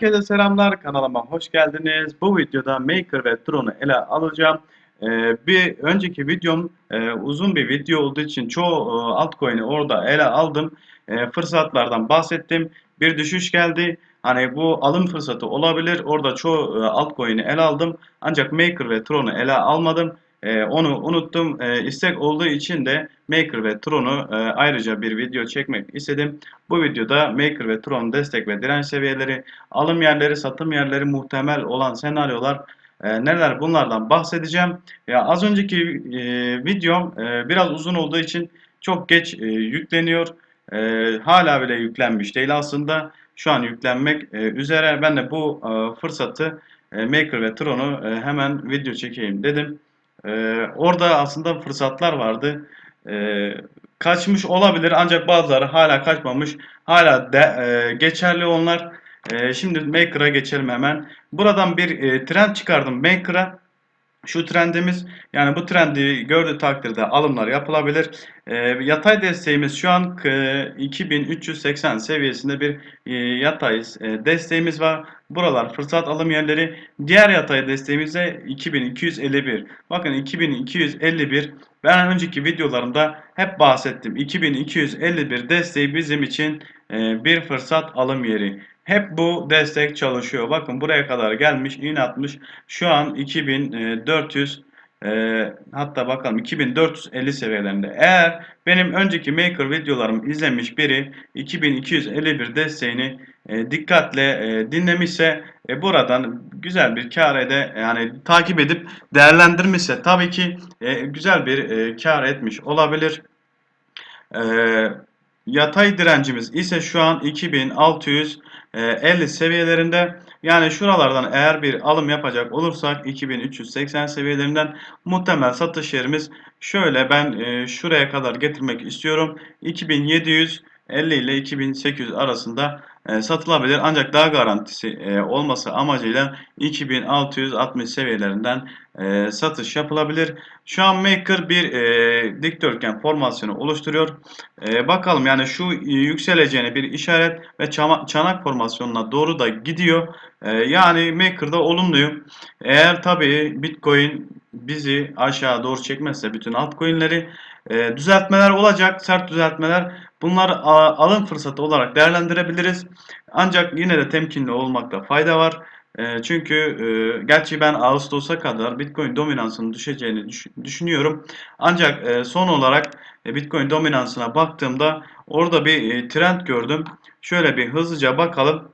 Herkese selamlar kanalıma hoş geldiniz. Bu videoda Maker ve Tron'u ele alacağım. Ee, bir önceki videom e, uzun bir video olduğu için çoğu e, altcoin'i orada ele aldım. E, fırsatlardan bahsettim. Bir düşüş geldi. Hani bu alım fırsatı olabilir. Orada çoğu e, altcoin'i ele aldım. Ancak Maker ve Tron'u ele almadım. E, onu unuttum. E, istek olduğu için de Maker ve Tron'u e, ayrıca bir video çekmek istedim. Bu videoda Maker ve Tron destek ve direnç seviyeleri, alım yerleri, satım yerleri, muhtemel olan senaryolar e, neler bunlardan bahsedeceğim. Ya az önceki e, videom e, biraz uzun olduğu için çok geç e, yükleniyor. E, hala bile yüklenmiş değil aslında. Şu an yüklenmek e, üzere. Ben de bu e, fırsatı e, Maker ve Tron'u e, hemen video çekeyim dedim. E, orada aslında fırsatlar vardı. E, kaçmış olabilir ancak bazıları hala kaçmamış. Hala de, e, geçerli onlar. E, şimdi Maker'a geçelim hemen. Buradan bir e, trend çıkardım Maker'a. Şu trendimiz yani bu trendi gördüğü takdirde alımlar yapılabilir. E, yatay desteğimiz şu an e, 2380 seviyesinde bir e, yatay e, desteğimiz var. Buralar fırsat alım yerleri. Diğer yatay desteğimiz de 2251. Bakın 2251 ben önceki videolarımda hep bahsettim. 2251 desteği bizim için e, bir fırsat alım yeri. Hep bu destek çalışıyor. Bakın buraya kadar gelmiş, in atmış. Şu an 2400 e, hatta bakalım 2450 seviyelerinde. Eğer benim önceki Maker videolarımı izlemiş biri 2251 desteğini e, dikkatle e, dinlemişse e, buradan güzel bir kar ede yani takip edip değerlendirmişse tabii ki e, güzel bir e, kar etmiş olabilir. E, yatay direncimiz ise şu an 2650 seviyelerinde. Yani şuralardan eğer bir alım yapacak olursak 2380 seviyelerinden muhtemel satış yerimiz şöyle ben e, şuraya kadar getirmek istiyorum. 2750 ile 2800 arasında e, satılabilir. Ancak daha garantisi e, olması amacıyla 2660 seviyelerinden e, satış yapılabilir. Şu an Maker bir e, dikdörtgen formasyonu oluşturuyor. E, bakalım yani şu yükseleceğine bir işaret ve çanak formasyonuna doğru da gidiyor. E, yani Maker'da olumluyum. Eğer tabii Bitcoin bizi aşağı doğru çekmezse bütün altcoin'leri e, düzeltmeler olacak. Sert düzeltmeler. Bunları alım fırsatı olarak değerlendirebiliriz. Ancak yine de temkinli olmakta fayda var. E, çünkü e, gerçi ben Ağustos'a kadar Bitcoin dominansının düşeceğini düş düşünüyorum. Ancak e, son olarak e, Bitcoin dominansına baktığımda orada bir e, trend gördüm. Şöyle bir hızlıca bakalım.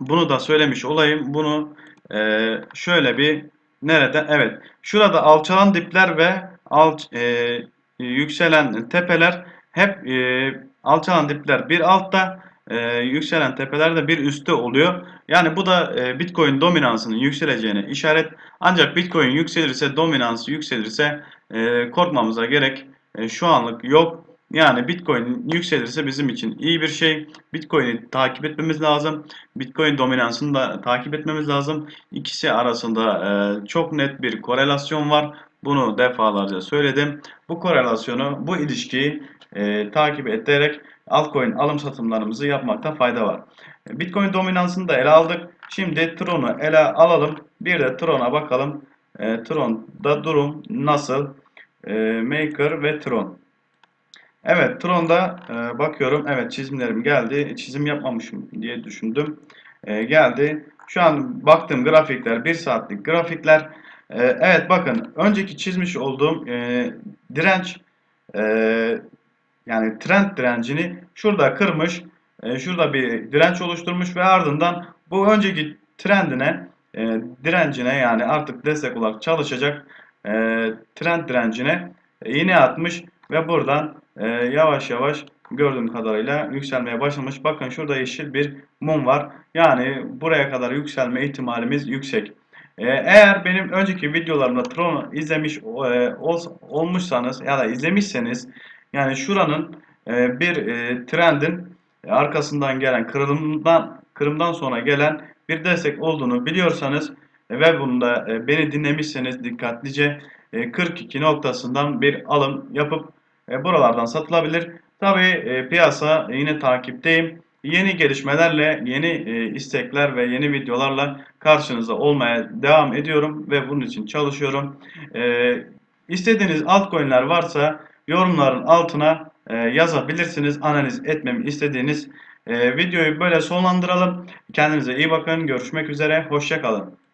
Bunu da söylemiş olayım. Bunu şöyle bir nerede? Evet. Şurada alçalan dipler ve alt e, yükselen tepeler hep e, alçalan dipler bir altta e, yükselen tepeler de bir üstte oluyor. Yani bu da e, Bitcoin dominansının yükseleceğine işaret. Ancak Bitcoin yükselirse dominansı yükselirse e, korkmamıza gerek e, şu anlık yok. Yani Bitcoin yükselirse bizim için iyi bir şey. Bitcoin'i takip etmemiz lazım. Bitcoin dominansını da takip etmemiz lazım. İkisi arasında e, çok net bir korelasyon var. Bunu defalarca söyledim. Bu korelasyonu, bu ilişkiyi e, takip ederek altcoin alım satımlarımızı yapmakta fayda var. Bitcoin dominansını da ele aldık. Şimdi Tron'u ele alalım. Bir de Tron'a bakalım. E, Tron'da durum nasıl? E, Maker ve Tron. Evet Tron'da e, bakıyorum. Evet çizimlerim geldi. Çizim yapmamışım diye düşündüm. E, geldi. Şu an baktığım grafikler 1 saatlik grafikler. E, evet bakın önceki çizmiş olduğum e, direnç e, yani trend direncini şurada kırmış. E, şurada bir direnç oluşturmuş ve ardından bu önceki trendine e, direncine yani artık destek olarak çalışacak e, trend direncine iğne atmış ve buradan e, yavaş yavaş gördüğüm kadarıyla yükselmeye başlamış. Bakın şurada yeşil bir mum var. Yani buraya kadar yükselme ihtimalimiz yüksek. E, eğer benim önceki videolarımda Tron'u izlemiş e, ol, olmuşsanız ya da izlemişseniz yani şuranın e, bir e, trendin arkasından gelen kırılımdan kırımdan sonra gelen bir destek olduğunu biliyorsanız ve bunda beni dinlemişseniz dikkatlice e, 42 noktasından bir alım yapıp buralardan satılabilir. Tabi e, piyasa yine takipteyim. Yeni gelişmelerle, yeni e, istekler ve yeni videolarla karşınızda olmaya devam ediyorum ve bunun için çalışıyorum. E, istediğiniz altcoin'ler varsa yorumların altına e, yazabilirsiniz. Analiz etmemi istediğiniz e, videoyu böyle sonlandıralım. Kendinize iyi bakın. Görüşmek üzere. Hoşçakalın.